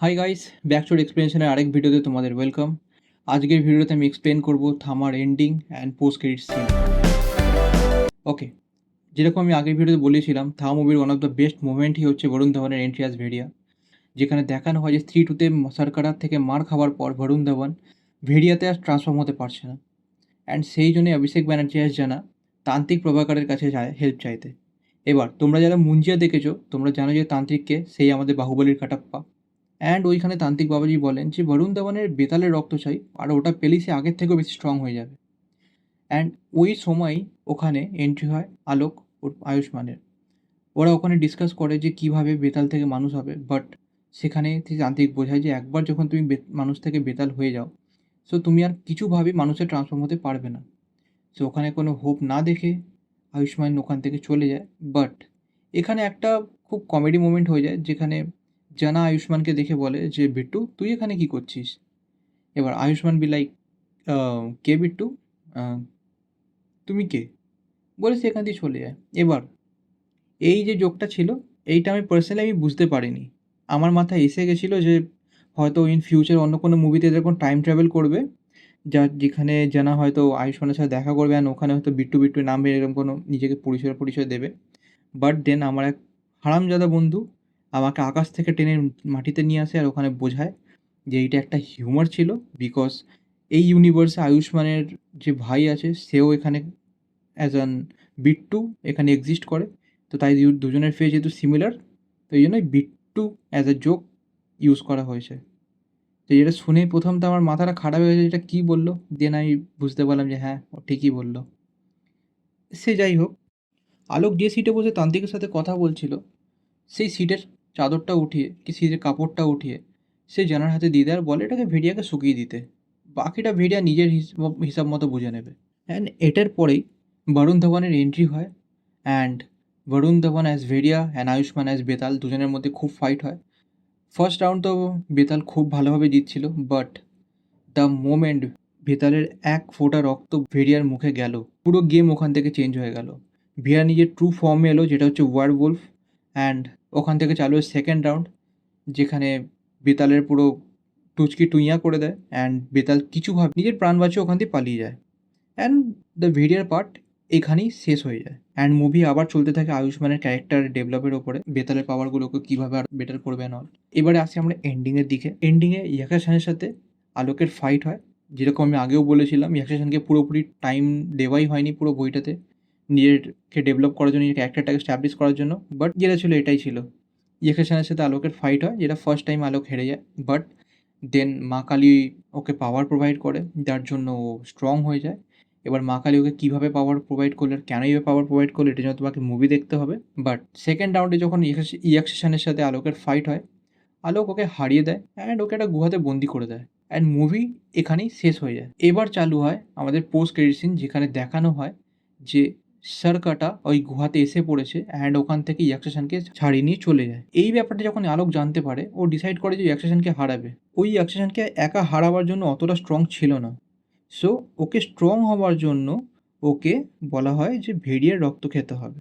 High guys back to এক্সপ্লেনেশনের আরেক ভিডিওতে তোমাদের ওয়েলকাম আজকের ভিডিওতে আমি এক্সপ্লেন করব থামার ending and post credit scene okay যেরকম আমি আগের ভিডিওতে বলেছিলাম থা মুভির ওয়ান অফ দ্য বেস্ট মুভমেন্টই হচ্ছে বরুণ ধাওয়ানের এন্ট্রি আস ভেরিয়া যেখানে দেখানো হয় যে স্ত্রী টুতে সরকারার থেকে মার খাওয়ার পর বরুণ ধাওয়ান ভেরিয়াতে আর ট্রান্সফর্ম হতে পারছে না অ্যান্ড সেই জন্যই অভিষেক ব্যানার্জি আস জানা তান্ত্রিক প্রভাকারের কাছে যায় হেল্প চাইতে এবার তোমরা যারা মুঞ্জিয়া দেখেছ তোমরা জানো যে তান্ত্রিককে সেই আমাদের বাহুবলীর কাটাপ্পা অ্যান্ড ওইখানে তান্ত্রিক বাবাজি বলেন যে বরুণ ধাওয়ানের বেতালের রক্ত চাই আর ওটা পেলেই সে আগের থেকেও বেশি স্ট্রং হয়ে যাবে। অ্যান্ড ওই সময় ওখানে এন্ট্রি হয় আলোক আয়ুষ্মানের। ওরা ওখানে ডিসকাস করে যে, কীভাবে বেতাল থেকে মানুষ হবে। বাট সেখানে তান্ত্রিক বোঝায় যে, একবার যখন তুমি মানুষ থেকে বেতাল হয়ে যাও সো তুমি আর কিছুভাবেই মানুষের ট্রান্সফর্ম হতে পারবে না। সো ওখানে কোনো হোপ না দেখে আয়ুষ্মান ওখান থেকে চলে যায়। বাট এখানে একটা খুব কমেডি মোমেন্ট হয়ে যায়, যেখানে জানা আয়ুষ্মানকে দেখে বলে যে, বিট্টু, তুই এখানে কি করছিস? এবার আয়ুষ্মান বি লাইক কে বিট্টু? তুমি কে? বলে সে এখান থেকে চলে যায়। এবার এই যে যোগটা ছিল, এইটা আমি পার্সোনালি আমি বুঝতে পারিনি। আমার মাথায় এসে গেছিল যে, হয়তো ইন ফিউচার অন্য কোনো মুভিতে এরকম টাইম ট্রাভেল করবে, যা যেখানে জানা হয়তো আয়ুষ্মানের সাথে দেখা করবে আর ওখানে হয়তো বিট্টু বিট্টু নামবে এরকম কোনো নিজেকে পরিচয় পরিচয় দেবে। বাট দেন আমার এক হারামজাদা বন্ধু আমাকে আকাশ থেকে টেনে মাটিতে নিয়ে আসে আর ওখানে বোঝায় যে এইটা একটা হিউমার ছিল বিকজ এই ইউনিভার্সে আয়ুষ্মানের যে ভাই আছে, সেও এখানে অ্যাজ অ্যান বিট্টু এখানে এক্সিস্ট করে। তো তাই দুজনের ফেস যেহেতু সিমিলার তো এই জন্যই Bittu as a joke use করা হয়েছে। তো যেটা শুনে প্রথম তো আমার মাথাটা খারাপ হয়ে গেছে, এটা কী বলল? দেন আমি বুঝতে পারলাম যে হ্যাঁ ও ঠিকই বলল। সে যাই হোক, আলোক যে সিটে বসে তান্ত্রিকের সাথে কথা বলছিল, সেই সিটের চাদরটা উঠিয়ে কি সিটের কাপড়টা উঠিয়ে সে জানার হাতে দিয়ে দেয় বলে এটাকে ভেড়িয়াকে শুকিয়ে দিতে। বাকিটা ভেড়িয়া নিজের হিসাব মতো বুঝে নেবে। অ্যান্ড এটার পরেই বরুণ ধবনের এন্ট্রি হয় and Varun Dhawan as Bhediya and Ayushmann as Betaal দুজনের মধ্যে খুব ফাইট হয়। ফার্স্ট রাউন্ড তো বেতাল খুব ভালোভাবে জিতছিল বাট দ্য মোমেন্ট বেতালের এক ফোঁটা রক্ত ভেড়িয়ার মুখে গেল, পুরো গেম ওখান থেকে চেঞ্জ হয়ে গেল। ভেড়িয়া নিজের ট্রু ফর্মে এলো, যেটা হচ্ছে ওয়ার ওয়ার্ড অ্যান্ড ওখান থেকে চালু হয় সেকেন্ড রাউন্ড যেখানে বেতালের পুরো টুচকি টুইয়া করে দেয় অ্যান্ড বেতাল কিছুভাবে নিজের প্রাণ বাঁচিয়ে ওখান থেকে পালিয়ে যায়। অ্যান্ড দ্য ভিডিওর পার্ট এখানেই শেষ হয়ে যায়। অ্যান্ড মুভি আবার চলতে থাকে আয়ুষ্মানের ক্যারেক্টার ডেভেলপের ওপরে বেতালের পাওয়ারগুলোকে কীভাবে আর বেটার করবে না এবারে আসি আমরা এন্ডিংয়ের দিকে। এন্ডিংয়ে ইয়াকা খানের সাথে আলোকের ফাইট হয়। যেরকম আমি আগেও বলেছিলাম, ইয়াকা খানকে পুরোপুরি টাইম দেওয়াই হয়নি পুরো বইটাতে। নিজেরকে ডেভেলপ করার জন্য নিজের ক্যারেক্টারটাকে স্ট্যাবলিশ করার জন্য বাট যেটা ছিল এটাই ছিল। ইয়াকা খানের সাথে আলোকের ফাইট হয়, যেটা ফার্স্ট টাইম আলোক হেরে যায় বাট দেন মা কালী ওকে পাওয়ার প্রোভাইড করে, যার জন্য ও স্ট্রং হয়ে যায়। এবার মা কালী ওকে কীভাবে পাওয়ার প্রোভাইড করলে, আর কেনই বা পাওয়ার প্রোভাইড করলে, এটা জন্য তোমাকে মুভি দেখতে হবে। বাট সেকেন্ড রাউন্ডে যখন ইয়াকশানের সাথে আলোকের ফাইট হয়, আলোক ওকে হারিয়ে দেয় অ্যান্ড ওকে একটা গুহাতে বন্দি করে দেয় অ্যান্ড মুভি এখানেই শেষ হয়ে যায়। এবার চালু হয় আমাদের পোস্ট ক্রেডিট সিন যেখানে দেখানো হয় যে সরকাটা ওই গুহাতে এসে পড়েছে অ্যান্ড ওখান থেকে ইয়াকশানকে ছাড়িয়ে নিয়ে চলে যায়। এই ব্যাপারটা যখন আলোক জানতে পারে, ও ডিসাইড করে যে ইয়াকশানকে হারাবে। ওই ইয়াকশানকে একা হারাবার জন্য অতটা স্ট্রং ছিল না। সো ওকে স্ট্রং হওয়ার জন্য ওকে বলা হয় যে ভেড়িয়ার রক্ত খেতে হবে।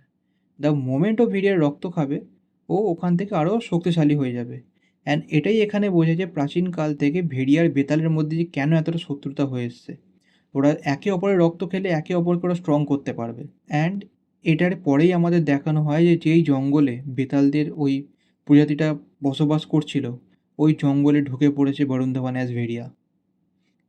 দ্য মোমেন্ট ও ভেড়িয়ার রক্ত খাবে, ও ওখান থেকে আরও শক্তিশালী হয়ে যাবে। অ্যান্ড এটাই এখানে বোঝায় যে প্রাচীনকাল থেকে ভেড়িয়ার বেতালের মধ্যে যে কেন এতটা শত্রুতা হয়ে এসছে। ওরা একে অপরের রক্ত খেলে একে অপরকে ওরা স্ট্রং করতে পারবে। অ্যান্ড এটার পরেই আমাদের দেখানো হয় যে যেই জঙ্গলে বেতালদের ওই প্রজাতিটা বসবাস করছিল, ওই জঙ্গলে ঢুকে পড়েছে বরুণ ধাওয়ান অ্যাজ ভেরিয়া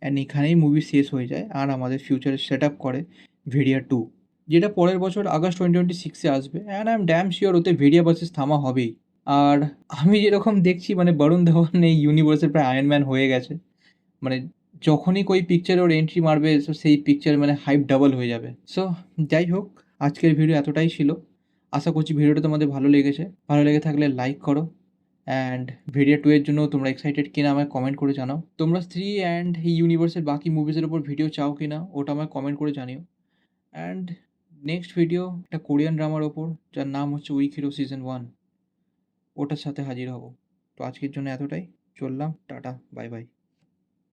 অ্যান্ড এখানেই মুভি শেষ হয়ে যায় আর আমাদের ফিউচারে সেট আপ করে ভেরিয়া টু যেটা পরের বছর আগস্ট টোয়েন্টি টোয়েন্টি সিক্সে আসবে। And I am damn sure ওতে ভেরিয়া ভার্সেস থামা হবেই। আর আমি যেরকম দেখছি মানে বরুণ ধাওয়ান এই ইউনিভার্সের প্রায় আয়রন ম্যান হয়ে গেছে। মানে যখনই কই পিকচারে ওর এন্ট্রি মারবে, so সেই পিকচার মানে হাইপ ডাবল হয়ে যাবে। সো যাই হোক, আজকের ভিডিও এতটাই ছিল। আশা করছি ভিডিওটা তোমাদের ভালো লেগেছে। ভালো লেগে থাকলে লাইক করো। অ্যান্ড ভিডিও টু এর জন্য তোমরা এক্সাইটেড কিনা আমায় কমেন্ট করে জানাও। তোমরা স্ত্রী অ্যান্ড এই ইউনিভার্সের বাকি মুভিজের ওপর ভিডিও চাও কিনা, ওটা আমায় কমেন্ট করে জানিও। অ্যান্ড নেক্সট ভিডিও একটা কোরিয়ান ড্রামার ওপর যার নাম হচ্ছে উইক হিরো সিজন ওয়ান ওটার সাথে হাজির হব। তো আজকের জন্য এতটাই। চললাম, টাটা বাই বাই